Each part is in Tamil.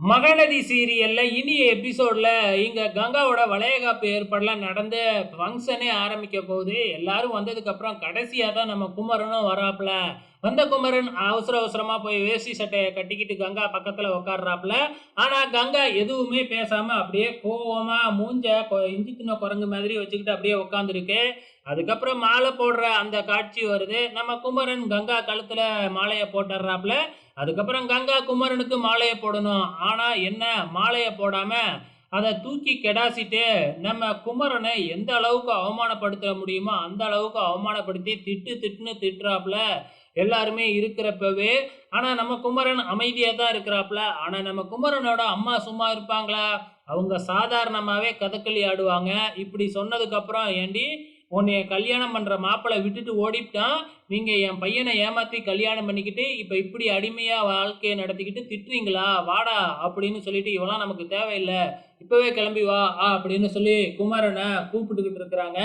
மகநதி சீரியல்ல இனிய எபிசோட்ல இங்க கங்காவோட வளையகாப்பு ஏற்பாடுலாம் நடந்து ஃபங்க்ஷனே ஆரம்பிக்க போகுது. எல்லாரும் வந்ததுக்கு அப்புறம் கடைசியா தான் நம்ம குமரனும் வராப்புல. வந்த குமரன் அவசர அவசரமா போய் வேஷ்டி சட்டையை கட்டிக்கிட்டு கங்கா பக்கத்துல உட்காடுறாப்புல ஆனா கங்கா எதுவுமே பேசாம அப்படியே கோவமா மூஞ்ச கொ- இஞ்சி குரங்கு மாதிரி வச்சுக்கிட்டு அப்படியே உட்காந்துருக்கு அதுக்கப்புறம் மாலை போடுற அந்த காட்சி வருது. நம்ம குமரன் கங்கா கழுத்துல மாலையை போட்டுடுறாப்புல அதுக்கப்புறம் கங்கா குமரனுக்கு மாலையை போடணும். ஆனால் என்ன? மாலையை போடாமல் அதை தூக்கி கெடாசிட்டு நம்ம குமரனை எந்த அளவுக்கு அவமானப்படுத்த முடியுமோ அந்த அளவுக்கு அவமானப்படுத்தி திட்டு திட்டுன்னு திட்டுறாப்புல. எல்லாருமே இருக்கிறப்பவே ஆனால் நம்ம குமரன் அமைதியாக தான் இருக்கிறாப்புல. ஆனால் நம்ம குமரனோட அம்மா சும்மா இருப்பாங்களா? அவங்க சாதாரணமாகவே கதகளி ஆடுவாங்க. இப்படி சொன்னதுக்கப்புறம் ஏண்டி உன்னைய கல்யாணம் பண்ணுற மாப்பிள்ளை விட்டுட்டு ஓடிட்டான் நீங்கள் என் பையனை ஏமாற்றி கல்யாணம் பண்ணிக்கிட்டு இப்போ இப்படி அடிமையாக வாழ்க்கையை நடத்திக்கிட்டு திட்டுறீங்களா வாடா அப்படின்னு சொல்லிட்டு இவெல்லாம் நமக்கு தேவையில்லை. இப்போவே கிளம்பி வா ஆ அப்படின்னு சொல்லி குமரனை கூப்பிட்டுக்கிட்டு இருக்கிறாங்க.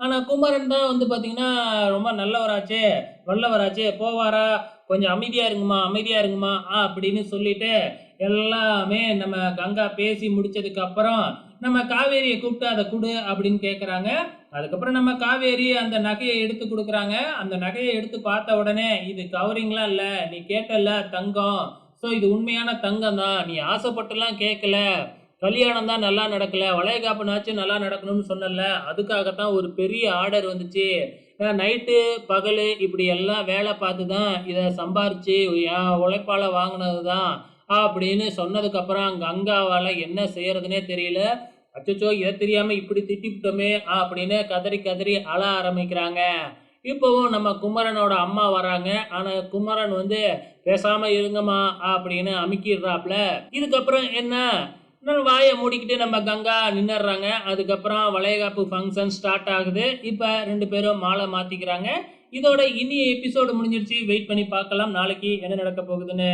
ஆனால் குமரன் தான் வந்து பார்த்தீங்கன்னா ரொம்ப நல்லவராச்சே வல்லவராச்சே போவாரா? கொஞ்சம் அமைதியாக இருங்கம்மா அமைதியாக இருங்கம்மா ஆ அப்படின்னு சொல்லிட்டு எல்லாமே நம்ம கங்கா பேசி முடிச்சதுக்கு அப்புறம் நம்ம காவேரியை கூப்பிட்டு அதை கொடு அப்படின்னு கேட்குறாங்க அதுக்கப்புறம் நம்ம காவேரி அந்த நகையை எடுத்து கொடுக்குறாங்க. அந்த நகையை எடுத்து பார்த்த உடனே இது கவரிங்லாம் இல்லை நீ கேட்டல தங்கம். ஸோ இது உண்மையான தங்கம் தான். நீ ஆசைப்பட்டுலாம் கேட்கல கல்யாணம் தான் நல்லா நடக்கல. வளையகாப்புனாச்சும் நல்லா நடக்கணும்னு சொன்னல அதுக்காகத்தான் ஒரு பெரிய ஆர்டர் வந்துச்சு. நைட்டு பகல் இப்படி எல்லாம் வேலை பார்த்து தான் இதை சம்பாரித்து என் உழைப்பால் வாங்கினது தான் அப்படின்னு சொன்னதுக்கப்புறம் அங்கே கங்காவால் என்ன செய்கிறதுனே தெரியல. அச்சச்சோ இதை தெரியாமல் இப்படி திட்டிவிட்டோமே அப்படின்னு கதறி கதறி அழ ஆரம்பிக்கிறாங்க. இப்போவும் நம்ம குமரனோட அம்மா வராங்க ஆனால் குமரன் வந்து பேசாமல் இருங்கம்மா அப்படின்னு அமுக்கிடுறாப்ல. இதுக்கப்புறம் என்ன? வாயை மூடிக்கிட்டு நம்ம கங்கா நின்னுடுறாங்க. அதுக்கப்புறம் வளையகாப்பு ஃபங்க்ஷன் ஸ்டார்ட் ஆகுது. இப்போ ரெண்டு பேரும் மாலை மாத்திக்கிறாங்க. இதோட இனி எபிசோடு முடிஞ்சிருச்சு. வெயிட் பண்ணி பார்க்கலாம். நாளைக்கு என்ன நடக்க போகுதுன்னு.